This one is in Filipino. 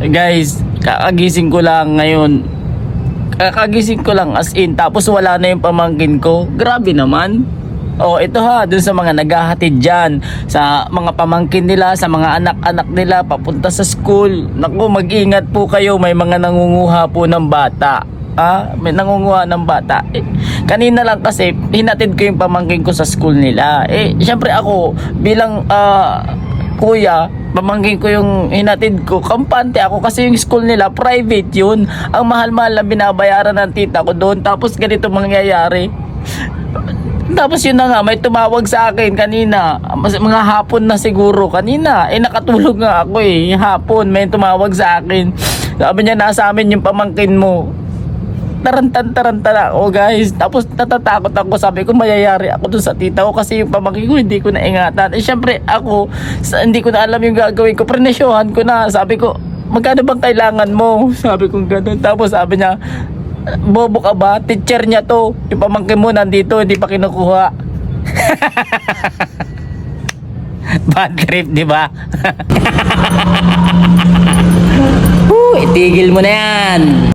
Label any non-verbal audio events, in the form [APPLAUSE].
Guys, kakagising ko lang ngayon. Kakagising ko lang as in. Tapos wala na yung pamangkin ko. Grabe naman. Oh, ito ha, dun sa mga naghahatid dyan, sa mga pamangkin nila, sa mga anak-anak nila, papunta sa school. Naku, mag-ingat po kayo, may mga nangunguha po ng bata. Ah, may nangunguha ng bata. Eh, kanina lang kasi, hinatid ko yung pamangkin ko sa school nila. Eh, syempre ako, bilang ah, kuya, pamangkin ko yung hinatid ko, kampante ako kasi yung school nila, private yun. Ang mahal-mahal na binabayaran ng tita ko doon, tapos ganito mangyayari. Tapos yun na nga, may tumawag sa akin kanina, mga hapon na siguro kanina. Eh nakatulog nga ako eh, hapon may tumawag sa akin. Sabi niya, nasa amin yung pamangkin mo. Tarantan tarantan ako guys. Tapos natatakot ako, sabi ko mayayari ako dun sa tita ko kasi yung pamangkin ko hindi ko na ingatan. Eh syempre ako, sa, hindi ko na alam yung gagawin ko. Prenesyohan ko na, sabi ko, magkano bang kailangan mo? [LAUGHS] Sabi ko ganun. Tapos sabi niya, bobo ka ba? Teacher niya to. Yung pamangkin mo nandito, hindi pa kinukuha. [LAUGHS] Bad trip, di ba? [LAUGHS] Woo, itigil mo na yan.